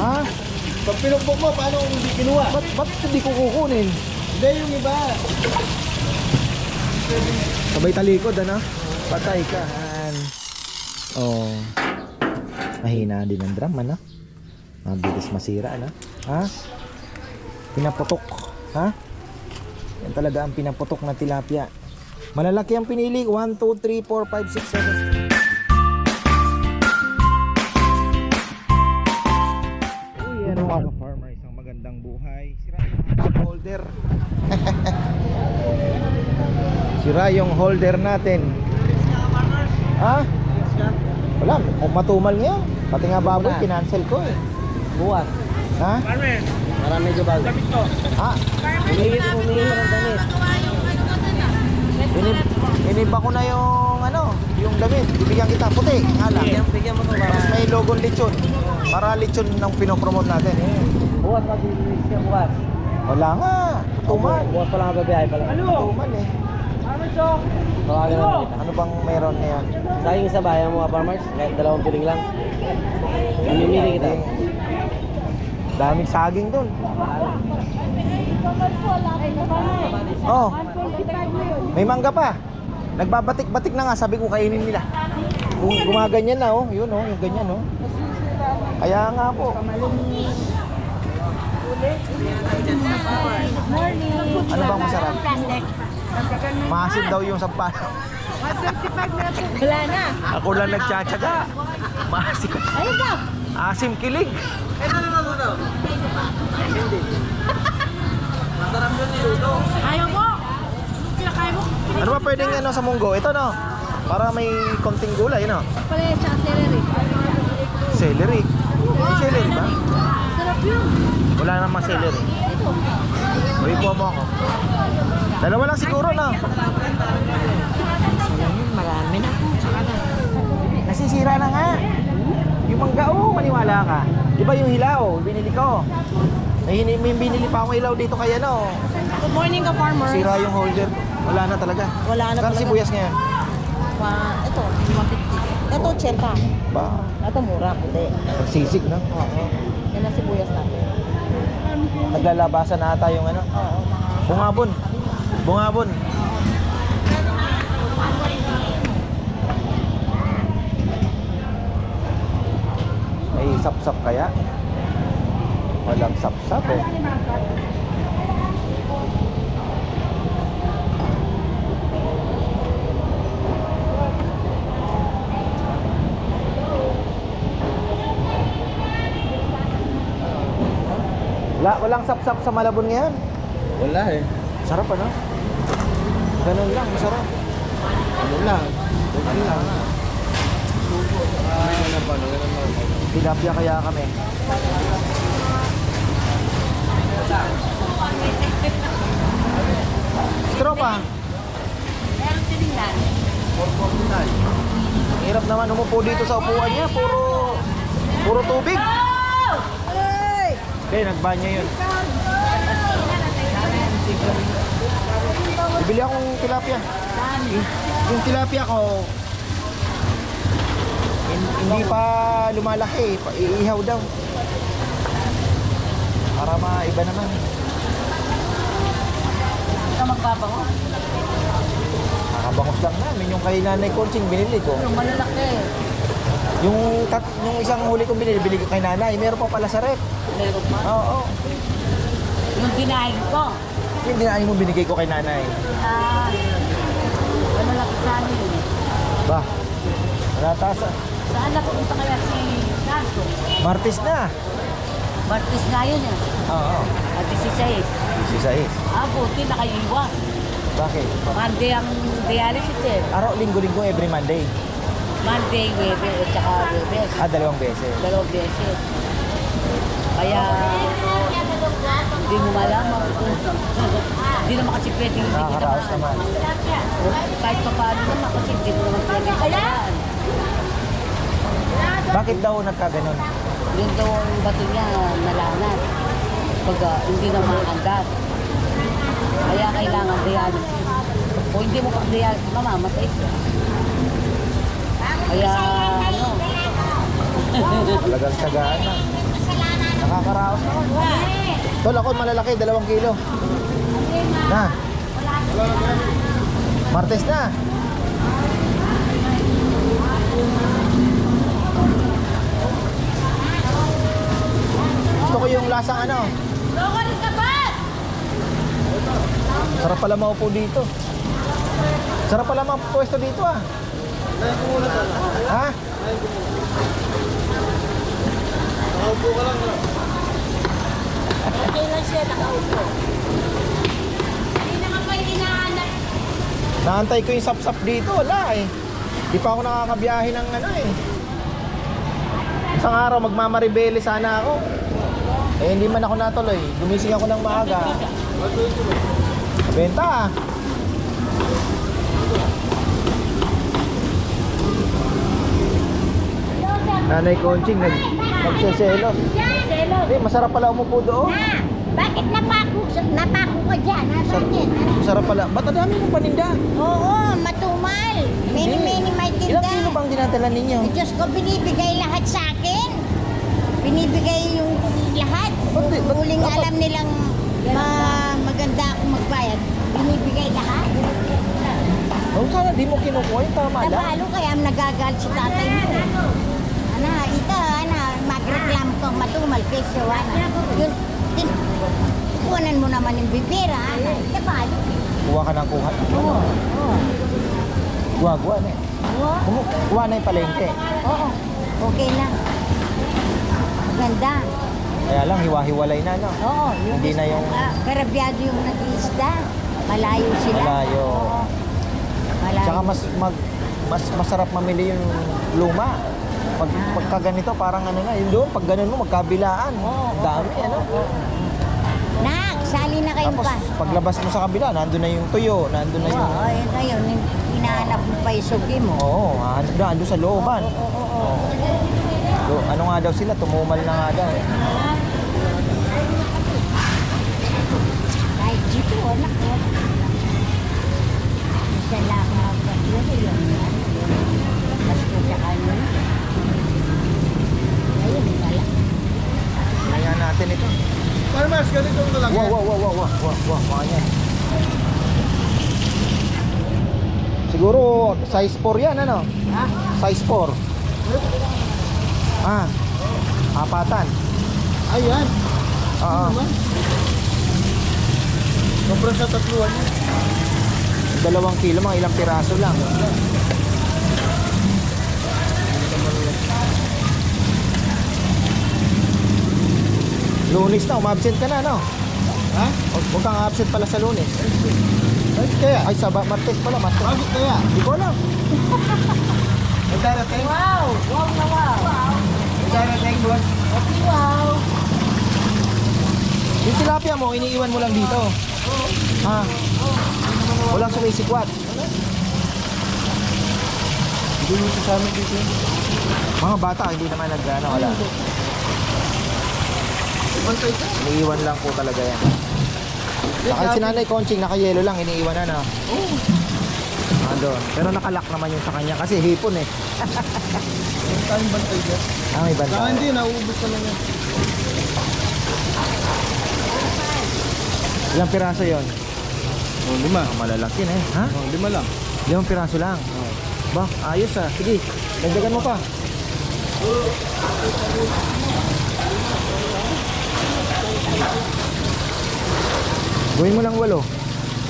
Ha? Pag pinugbog mo, paano kung hindi kinuha? Ba't, ba't hindi ko kukunin? Hindi, yung iba. Sabay talikod, ano? Patay ka. Oh. Mahina din ang drum, ano? Mabilis masira, ano? Ha? Pinaputok. Ha? Yan talaga ang pinaputok na tilapia. Malalaki ang pinili. 1, 2, 3, 4, 5, 6, 7. Yung holder natin. Ha? Wala, kung matumal ngayon. Pati nga baboy, kinancel ko eh. Buwas. Ha? Marami ka ba? Ha? Ng damit. Inib, iniba ko na yung ano, yung damit. Bibigyan kita puti. Lang. Bigyan, bigyan mo ba? Tapos may logo lechon. Para lechon ng pinopromote natin. Buwas, mag-release buwas. Wala nga. Tumal. Buwas pa lang ang babiyahe pala. Tumal eh. Tawagan na kita. Ano bang meron na yan? Sayang sa bayan mo, farmers. Kahit dalawang piling lang. Mamimili kita. Daming saging dun. Oh, may mangga pa. Nagbabatik-batik na nga, sabi ko kainin nila. Kung gumaganyan na oh, yun oh, yung ganyan oh. Kaya nga po. Ano bang masarap? Maasim daw yung sampalo. Wala na. Ako lang nagtsatsaga. Maasim. Ayun na. Asim kilig. Ayaw mo. Pinakain mo. Ano ba pwedeng ano sa munggo? Ito no. Para may konting gulay no. Pala tsaka celery. Celery. Celery ba? Wala namang celery. Uy, po mo ako. Dalawa lang siguro no. Marami na. Nasisira na nga. Yung mangga oh, maniwala ka. Di ba yung hilaw, binili ko. Hini- may binili pa akong hilaw dito kaya no. Good morning ka farmers. Sira yung holder. Wala na talaga. Wala na Saan talaga. sibuyas ngayon? Pa, ito, 150. Ito, 80. Ba, Ito, mura. Puti. pagsisig no. Oo. Yan ang sibuyas natin. Naglalabasan na ata yung ano. Oo. Bungabon. Bungabon. May sapsap kaya? Walang sapsap eh. Wala, walang sapsap sa Malabon ngayon. Wala eh. Sarap ano? Ganun lang, masarap. Ano lang? Ano lang? Ano na ba? Ano na Tilapia kaya kami. Tropa, Meron tinignan. hirap naman umupo dito sa upuan niya. Puro, puro tubig. Hindi, nagbanya yun. Bibili akong tilapia. Yung tilapia ko, hin- hindi pa lumalaki. Pa- Iihaw daw. Para maiba naman. Ito magbabango. Nakabangos lang namin. Yung kay Nanay Conching binili ko. Yung malalaki. Yung, tat, yung isang huli kong binili, binili ko kay Nanay. Meron pa pala sa rep. Meron pa. Oo. oo. Yung dinahin ko. Yung dinaay mo binigay ko kay Nanay. Ah, malalaki sa amin. Ba? Natasa. Saan napunta kaya si Santo? Martis na. Martis nga yun eh. Oo. At si Sais. Si Sais. Ah, buti nakaiwas. Bakit? Monday ang dialysis eh. Araw, linggo-linggo every Monday. Monday, Webe, at saka Webes. Ah, dalawang beses. Dalawang beses. Kaya, hindi mo malaman kung hindi naman kasi pwedeng hindi kita Nakakaraos mahal. naman. Kahit pa paano naman kasi hindi mo naman pwedeng kayaan. Bakit daw nagkaganon? Yun daw ang bato niya nalanat. Pag ah, hindi na maangat. Kaya kailangan dialysis. Kung hindi mo pa dialysis, mamamatay siya. Kaya, ano, Talagang tagaan na. Nakakaraos naman. Tol, ako malalaki, dalawang kilo. Na. Martes na. Gusto ko yung lasang ano. Sarap pala maupo dito. Sarap pala mapwesto dito ah. Ha? Okay lang siya, nakaupo. Hindi na nga pa hinahanap. Naantay ko yung sap-sap dito, wala eh. Di pa ako nakakabiyahe ng ano eh. Isang araw magmamaribele sana ako. Eh hindi man ako natuloy. Gumising ako ng maaga. Benta ah. Nanay Conching nag nagseselos. Selos. Eh, masarap pala umupo doon. Na, bakit napako, napako ka dyan? Nasaan yan? Masarap pala. Ba't ang dami mong paninda? Oo, matumal. Many, many, may Ilang tinda. kilo bang dinadala ninyo? Ay, Diyos ko, binibigay lahat sa akin. Binibigay yung lahat. Ba't ba't Huling dapat- alam nilang ma maganda ako magbayad. Binibigay lahat. Oh, sana di mo kinukuha yung tama lang. Nabalo kaya nagagal si tatay mo. Ana, ito, ana, magreklamo ka matumal kesyo, ana. Yun, tin, kuhanan mo naman yung bibira, ana. Nabalo. Kuha ka ng kuha. Oo, oo. Guwa-guwa na eh. Oo, Kuha na yung palengke. oo. Okay lang. Maganda. Kaya lang, hiwa-hiwalay na, no? Oo, yung Hindi na yung- Ah, karabyado yung nag-iisda. Malayo sila. Malayo. Oo. Malayo. Tsaka mas mag mas masarap mamili yung luma. Pag pagka ganito parang ano na, yung doon pag ganun mo magkabilaan. Oo, oo, Dami ano. Nak, sali na kayo Tapos pa. paglabas mo sa kabila, nandun na yung tuyo, nandun na yung Oo, yun na yun. Hinahanap mo pa yung suki mo. Oo, andun na, andun sa looban. Oo, oo, oo. Oo. Do- ano nga daw sila, tumumal na nga daw. eh. Ay, dito, anak ko. Isa lang ang yun, yun, yun. Mas ko sa kanya. Ayun, wala. Kaya natin ito. Farmers, ganito na lang Wow, wow, wow, wow, wow, wow, wow, mga yan. Siguro size 4 yan, ano? Ha? Size 4. Ah, apatan. Ayan. Oo. Sobrang sa tatluan niya. Dalawang kilo, mga ilang piraso lang. Lunes na, umabsent ka na, no? Ha? Huwag huwag kang absent pala sa lunes. Bakit kaya? Ay, sa ba- Martes pala, Martes. Bakit kaya? Hindi ko alam. May darating? Wow! Wow na wow! May darating, boss? Wow! Yung tilapia mo, iniiwan mo lang dito. Ha? Walang sumisikwat. Hindi mo sa amin dito. Mga bata, hindi naman nag ano, wala. Bantay. Iniiwan lang po talaga yan. Kahit si Nanay Conching, naka-yellow lang, iniiwan na, no? Oo. Andun. Pero nakalak naman yung sa kanya kasi hipon eh. Ang tayong bantay dyan. Ah, may banta. Saka hindi, nauubos na lang yan. Ilang piraso yon? Oh, lima. Oh, malalaki na eh. Ha? Oh, lima lang. Limang piraso lang. Ba, ayos ah. Sige, dagdagan mo pa. Gawin mo lang walo.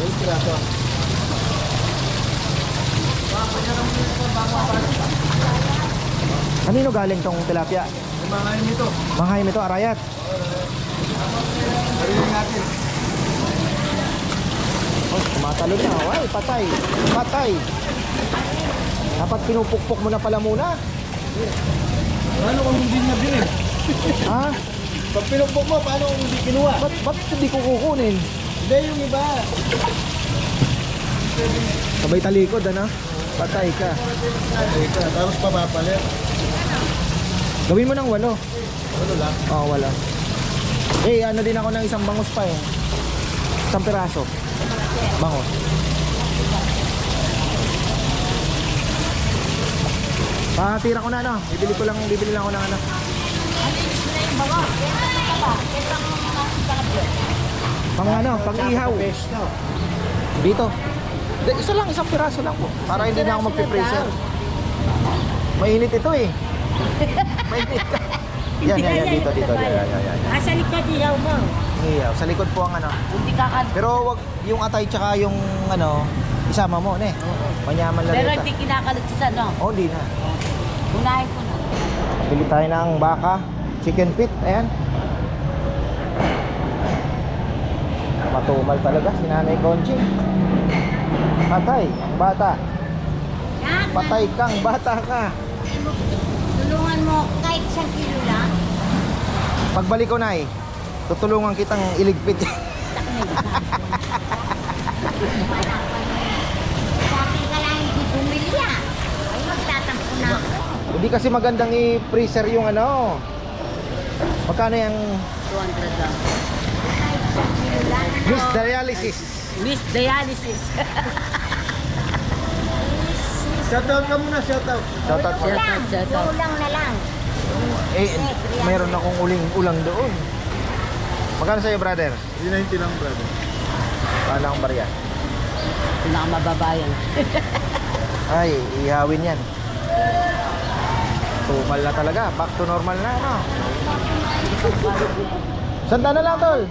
Yung piraso. Kanino galing tong tilapia? Lima ngayon nito. Manghaim ito, arayat. Parinig natin. Oh, tumatalon na. Ay, patay. Patay. Dapat pinupukpok mo na pala muna. Ano kung hindi niya bilhin? Ha? Pag pinumpok mo, paano kung hindi kinuha? Ba't, ba't hindi ko kukunin? Hindi, yung iba. Sabay talikod, ano? Patay ka. Ito, tapos papapalit. Gawin mo ng walo. Ano lang? Oo, wala. Eh, ano din ako ng isang bangus pa eh. Isang piraso. Bangus. Patira ko na ano. Bibili ko lang, bibili lang ako ng ano. Pang ano, pang ihaw. Dito. Di, isa lang, isang piraso lang po. Para hindi na ako magpipreser. Mainit ito eh. Mainit ka. Yan, yan, yan. Dito, dito. Yan, yan, yan, yan. Asa likod ihaw mo? Ihaw. Sa likod po ang ano. Hindi ka Pero wag yung atay tsaka yung ano, isama mo, ne. Manyaman lang Pero ito. hindi kinakalit sa ano. Oh, di na. Unahin ko na. Bili tayo ng baka, chicken feet, ayan. Matumal talaga si Nanay Conching. Patay, ang bata. Patay kang bata ka. Tulungan mo kahit isang kilo lang. Pagbalik ko na tutulungan kitang iligpit. Ah. Hindi kasi magandang i-freezer yung ano. Magkano yung 200 lang. Miss Dialysis? Miss Dialysis. Shoutout ka muna, shoutout. Shoutout po. Shout Lang, out, shout out. yung lang na lang. Eh, mayroon akong uling ulang doon. Magkano sa'yo, brother? 90 lang, brother. Paano ang barya? Pinakamababayan. Ay, ihawin yan. Tumal na talaga. Back to normal na, ano? Sanda na lang, tol.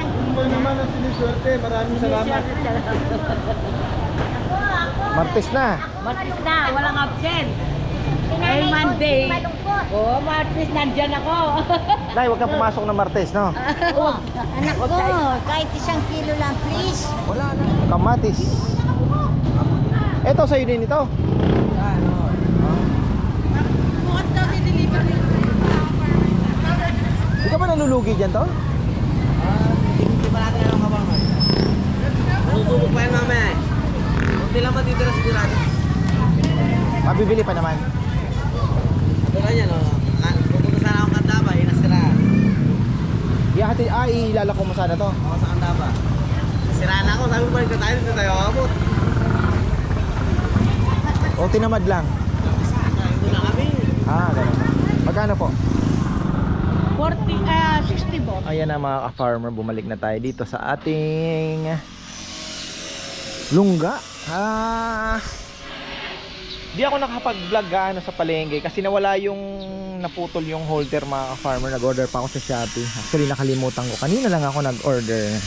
Kumpul naman ang siniswerte. Maraming salamat. Martes na. Martis na, walang absent. Ay, Monday. Oo, oh, Martis, nandyan ako. Nay, huwag kang pumasok na Martes, no? Oh, anak ko, kahit isang kilo lang, please. Wala na. Kamatis. Ito, sa'yo din ito. Bukas daw deliver nila. Hindi ka nalulugi dyan, tol? Hindi pa natin ang kabang. Susubok pa yan mamaya eh. Kunti lang matitira sigurado. Mabibili pa naman. Ito na yan, oh. Ah, Pupunta sana akong Kandaba, inasira. Ihati, ah, ilalako mo sana to. Ako sa Kandaba. Siraan ako, sabi ko balik na tayo, dito tayo abot. O, tinamad lang. Ito na kami. Ah, ganun. Magkano po? 40, ah, 60 bo. Ayan na mga ka-farmer, bumalik na tayo dito sa ating lungga. Ah, di ako nakapag-vlog gaano sa palengke kasi nawala yung naputol yung holder mga ka-farmer. Nag-order pa ako sa Shopee. Actually, nakalimutan ko. Kanina lang ako nag-order.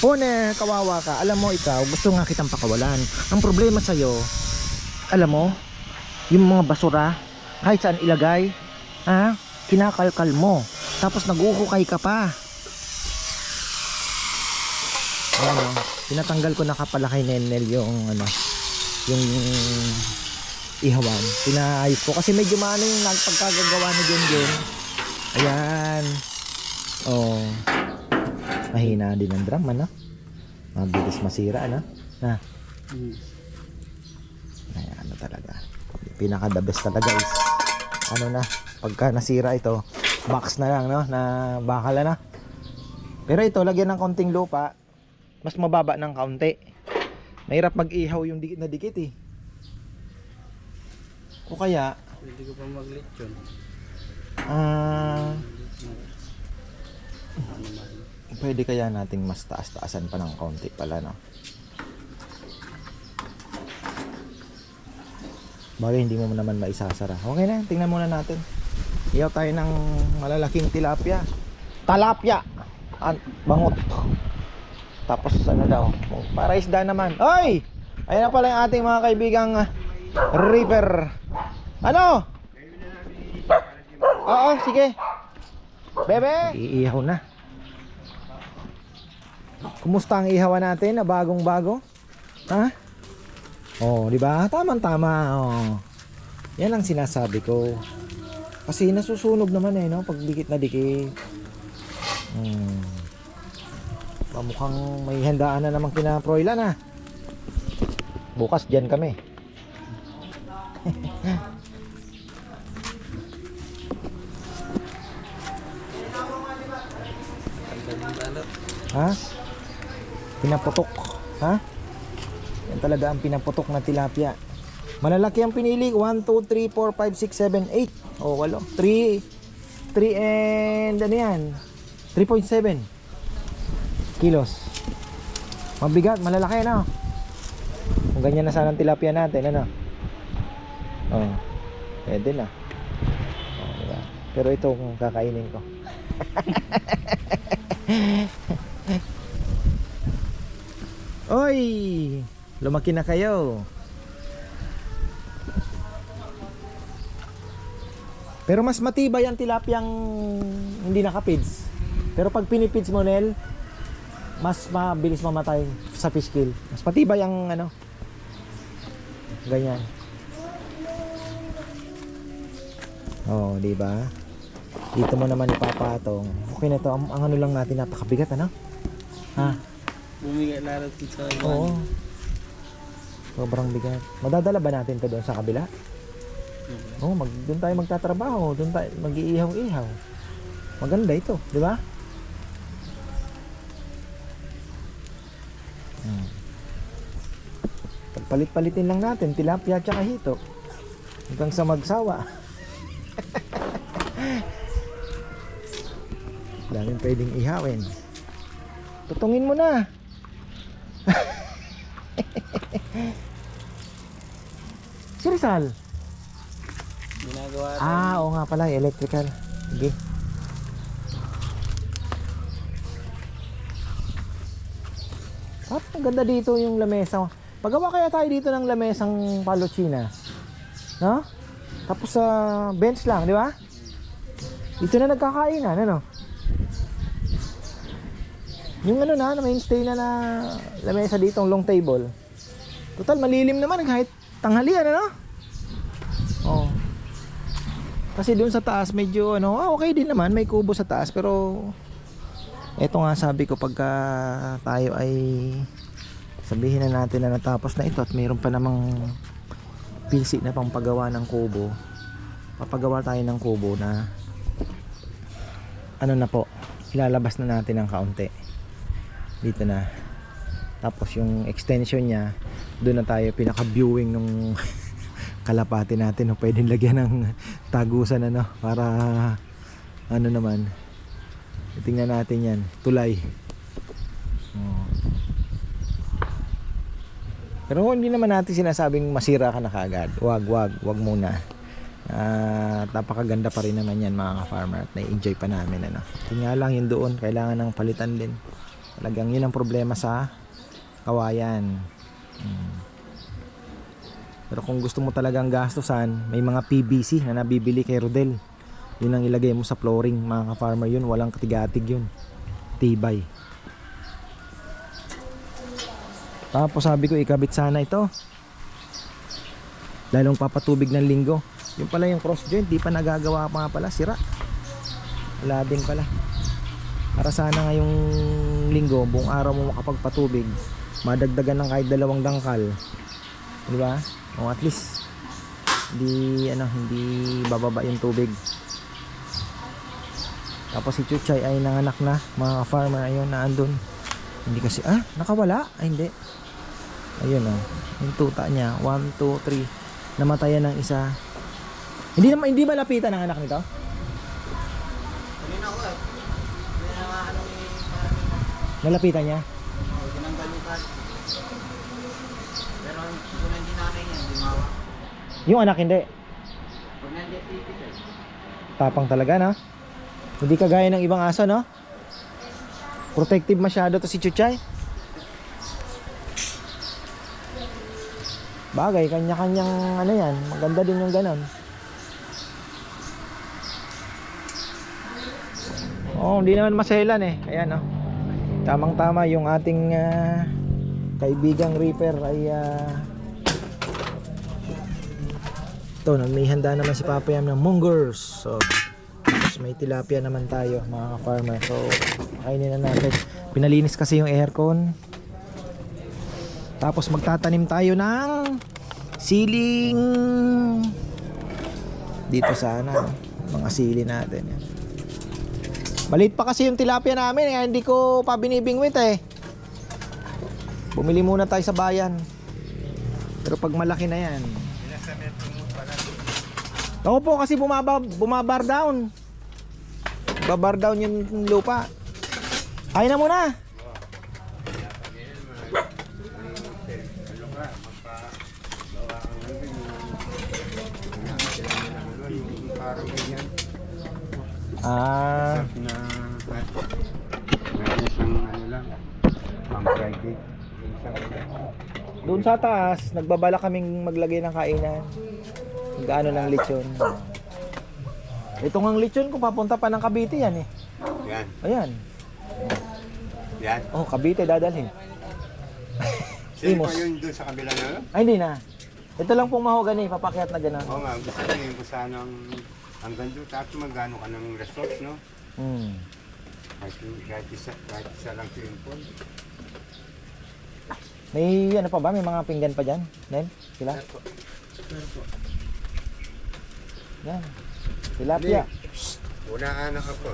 Owner, kawawa ka. Alam mo ikaw, gusto nga kitang pakawalan. Ang problema sa'yo, alam mo, yung mga basura, kahit saan ilagay, ha? kinakalkal mo. Tapos naguhukay ka pa. Ayan o. Ko na kapala kay Nenel yung ano, yung ihawan. Pinaayos ko kasi medyo maano yung nagpagkagagawa ni Jen Jen. Ayan. Oh. Mahina din ang drum, ano? Mabilis masira, ano? Na. Ay, ano talaga. Pinaka the best talaga is ano na, pagka nasira ito, box na lang, no? Na bakala na. Pero ito, lagyan ng konting lupa, mas mababa ng kaunti. Mahirap mag-ihaw yung dikit na dikit eh. O kaya, Hindi ko pa mag-lit yun. ah, pwede kaya nating mas taas-taasan pa ng kaunti pala, no? Bagay hindi mo naman maisasara. Okay na, tingnan muna natin. Iyaw tayo ng malalaking tilapia. Talapia! An bangot. Tapos ano daw? Para isda naman. Oy! Ayan na pala yung ating mga kaibigang ah, reaper. Ano? Oo, sige. Bebe! Iihaw na. Kumusta ang ihawan natin na bagong bago? Ha? Oh, di ba? Tama-tama. Oh. Yan ang sinasabi ko. Kasi nasusunog naman eh, no? Pag dikit na dikit. Hmm. Mukhang may handaan na naman kina Proyla na. Bukas dyan kami. ha? Pinaputok. Ha? Yan talaga ang pinaputok na tilapia. Malalaki ang pinili. 1, 2, 3, 4, 5, 6, 7, 8. O, walo. 3, 3 and ano yan? 3.7 kilos. Mabigat, malalaki na. Kung ganyan na sana ang tilapia natin, ano? Oh. Pwede na. Oh, diba? Pero ito kung kakainin ko. Oy! Lumaki na kayo. Pero mas matibay ang tilapiyang hindi nakapids. Pero pag pinipids mo, Nel, mas mabilis mamatay sa fish kill. Mas matibay ang ano. Ganyan. Oh, di ba? Dito mo naman ipapatong. Okay na to. Ang, ang ano lang natin napakabigat, ano? Ha? Bumigay laro sa Oo. Sobrang bigat. Madadala ba natin to doon sa kabila? Oo, mag, doon tayo magtatrabaho. Doon tayo mag-iihaw-ihaw. Maganda ito, di ba? Hmm. Pagpalit-palitin lang natin, tilapia at saka hito. Hanggang sa magsawa. Daming pwedeng ihawin. Tutungin mo na. si Rizal. Ginagawa Ah, oo nga pala, electrical. Sige. At ang ganda dito yung lamesa. Pagawa kaya tayo dito ng lamesang paluchina. No? Tapos sa bench lang, di ba? Dito na nagkakainan, ano? Yung ano na, na mainstay na na lamesa dito, long table. Total, malilim naman kahit tanghalian, ano? Kasi doon sa taas medyo ano, ah, okay din naman, may kubo sa taas pero eto nga sabi ko pagka tayo ay sabihin na natin na natapos na ito at mayroon pa namang PC na pang paggawa ng kubo. Papagawa tayo ng kubo na ano na po, ilalabas na natin ng kaunti. Dito na. Tapos yung extension niya, doon na tayo pinaka-viewing nung kalapati natin o pwedeng lagyan ng tagusan ano para ano naman. Tingnan natin yan. Tulay. Oh. pero hindi naman natin sinasabing masira ka na kagad wag wag wag muna. At napakaganda pa rin naman yan mga ka-farmer at na-enjoy pa namin ano. Yun lang yun doon kailangan ng palitan din. Talagang yun ang problema sa kawayan. Hmm. Pero kung gusto mo talagang gastusan, may mga PVC na nabibili kay Rodel. Yun ang ilagay mo sa flooring, mga ka-farmer yun. Walang katigatig yun. Tibay. Tapos sabi ko, ikabit sana ito. Lalong papatubig ng linggo. Yung pala yung cross joint, di pa nagagawa pa pala, sira. Wala din pala. Para sana ngayong linggo, buong araw mo makapagpatubig, madagdagan ng kahit dalawang dangkal. Di ba? O at least hindi ano, hindi bababa yung tubig. Tapos si Chuchay ay nanganak na, mga farmer ayun na andun. Hindi kasi ah, nakawala. Ay hindi. Ayun oh. Yung tuta niya, 1 2 3. Namatayan ng isa. Hindi naman hindi malapitan ang anak nito. Kanina ko eh. Hindi na nga ano ni Nalapitan niya. Oh, tinanggal yung card. Pero kung hindi nanay niya, lumawa. Yung anak hindi. Tapang talaga na. Hindi kagaya ng ibang aso, no? Protective masyado to si Chuchay. Bagay, kanya-kanyang ano yan. Maganda din yung ganon. Oh, hindi naman maselan eh. Ayan, no? Tamang-tama yung ating ah, kaibigang Reaper ay ah, ito, may handa naman si Papa Yam ng mungers. So, may tilapia naman tayo, mga farmer. So, kainin na natin. Pinalinis kasi yung aircon. Tapos magtatanim tayo ng siling dito sana, mga sili natin. Maliit pa kasi yung tilapia namin, kaya hindi ko pa binibingwit eh. Bumili muna tayo sa bayan. Pero pag malaki na yan, Oo po kasi bumaba, bumabar down. Babar down yung lupa. Kain na muna. Ah, Na, isang ano lang, pang Friday. Doon sa taas, nagbabala kaming maglagay ng kainan. Gaano ng lechon. Ito ng lechon ko papunta pa ng Cavite yan eh. Yan, Ayan. yan. Oh, Cavite dadalhin. Sino Imos. pa yun doon sa kabila na? Ay, hindi na. Ito lang pong mahogani, papakyat na gano'n. Oo nga, gusto ko yung saan ang hanggang doon. Tapos magano ka ng resort, no? Hmm. Kahit, kahit, isa, kahit isa lang swimming pool. May ano pa ba? May mga pinggan pa dyan? Nen? Sila? Yan. Tilapia. Una anak ako.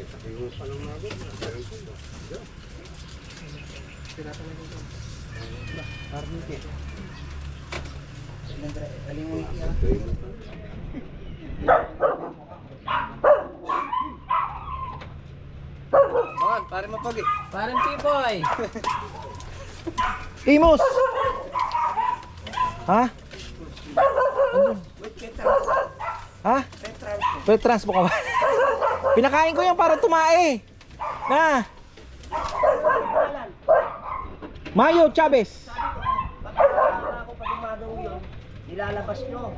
Ito pa lang mga ako. Meron ko. Bakit? Pare pipoy. Imos! Ha? Ha? Petrans po ka ba? Pinakain ko yan para tumae. Na. Mayo Chavez. Nilalabas nyo.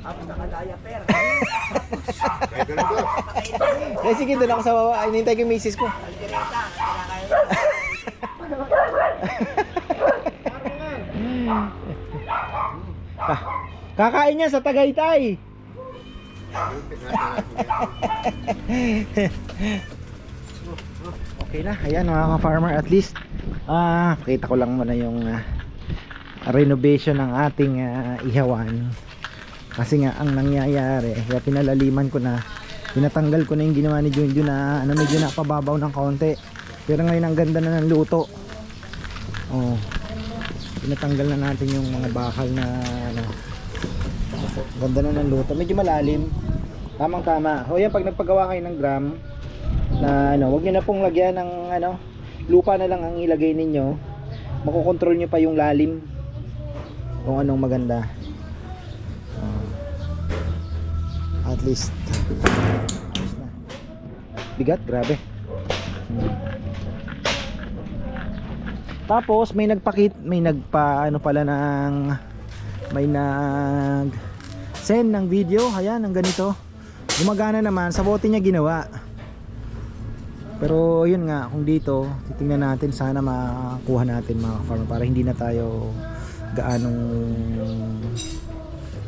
Ako nakadaya per. Eh, sige, doon ako sa baba. Inintay ko yung misis ko. Aldireta, kinakain. Ka- Kakain niya sa Tagaytay. Okay na, ayan mga ka-farmer at least ah, pakita ko lang muna yung ah, renovation ng ating ah, ihawan. Kasi nga ang nangyayari kaya pinalaliman ko na pinatanggal ko na yung ginawa ni Junjun na ano, medyo napababaw ng konti pero ngayon ang ganda na ng luto. Oh, pinatanggal na natin yung mga bakal na ano, ganda na ng luto medyo malalim tamang tama o yan pag nagpagawa kayo ng gram na ano, wag niyo na pong lagyan ng ano, lupa na lang ang ilagay ninyo. Makokontrol niyo pa yung lalim. Kung anong maganda. Ah. at least. Bigat, grabe. Tapos may nagpakit, may nagpa ano pala ng may nag send ng video, ayan, ng ganito. Gumagana naman, sa bote niya ginawa. Pero yun nga, kung dito, titingnan natin sana makakuha natin mga farmer para hindi na tayo gaanong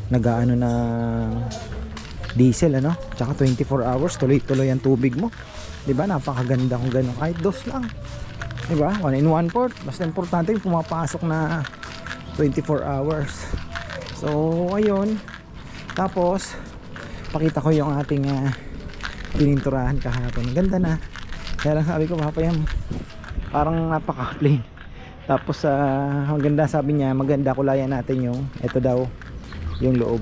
nagaano na diesel ano? Tsaka 24 hours tuloy-tuloy ang tubig mo. 'di ba napakaganda kung gano'n kahit dos lang. 'di ba one in one port. Basta importante yung pumapasok na 24 hours. So ayun tapos pakita ko yung ating uh, pininturahan kahapon. Ganda na. Kaya lang sabi ko papayam parang napaka plain tapos ah, maganda sabi niya maganda kulayan natin yung ito daw yung loob.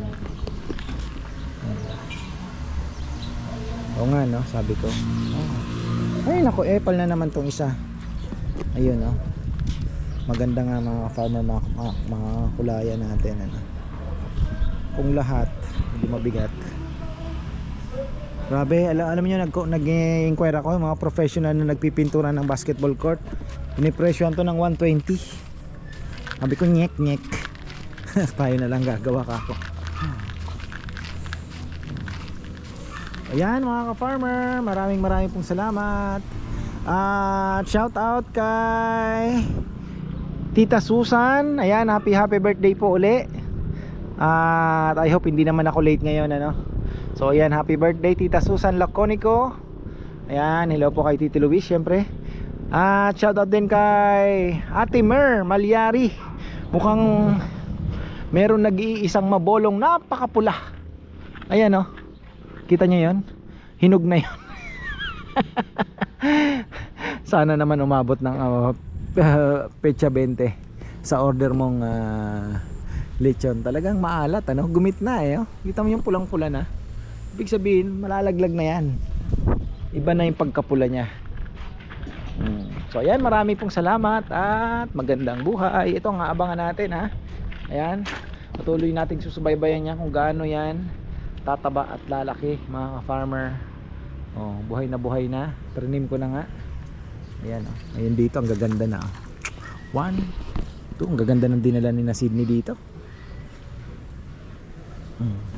Oo nga no sabi ko. Ay nako epal na naman tong isa. Ayun no. Maganda nga mga farmer mga, mga, mga kulayan natin ano kung lahat hindi mabigat Grabe, alam, alam nag nag-inquire ako mga professional na nagpipintura ng basketball court. Pinipresyohan to ng 120. Sabi ko nyek nyek. Tayo na lang gagawa ka ako. Ayan mga ka-farmer, maraming maraming pong salamat. At shout out kay Tita Susan. Ayan, happy happy birthday po uli. At I hope hindi naman ako late ngayon ano. So ayan, happy birthday Tita Susan Laconico. Ayan, hello po kay Titi Luis syempre. At shoutout din kay Ate Mer Malyari. Mukhang meron nag-iisang mabolong napakapula. Ayan oh. Kita niyo 'yon? Hinog na 'yon. Sana naman umabot ng uh, petsa 20 sa order mong uh, Lechon. Talagang maalat, ano? Gumit na eh. Oh. Kita mo yung pulang-pula na. Ibig sabihin, malalaglag na yan. Iba na yung pagkapula niya. Hmm. So ayan, marami pong salamat at magandang buhay. Ito ang aabangan natin ha. Ayan, patuloy nating susubaybayan niya kung gaano yan tataba at lalaki mga farmer. Oh, buhay na buhay na. Trinim ko na nga. Ayan oh. Ayun dito, ang gaganda na. Oh. One, two, ang gaganda ng dinala ni na Sydney dito. Hmm.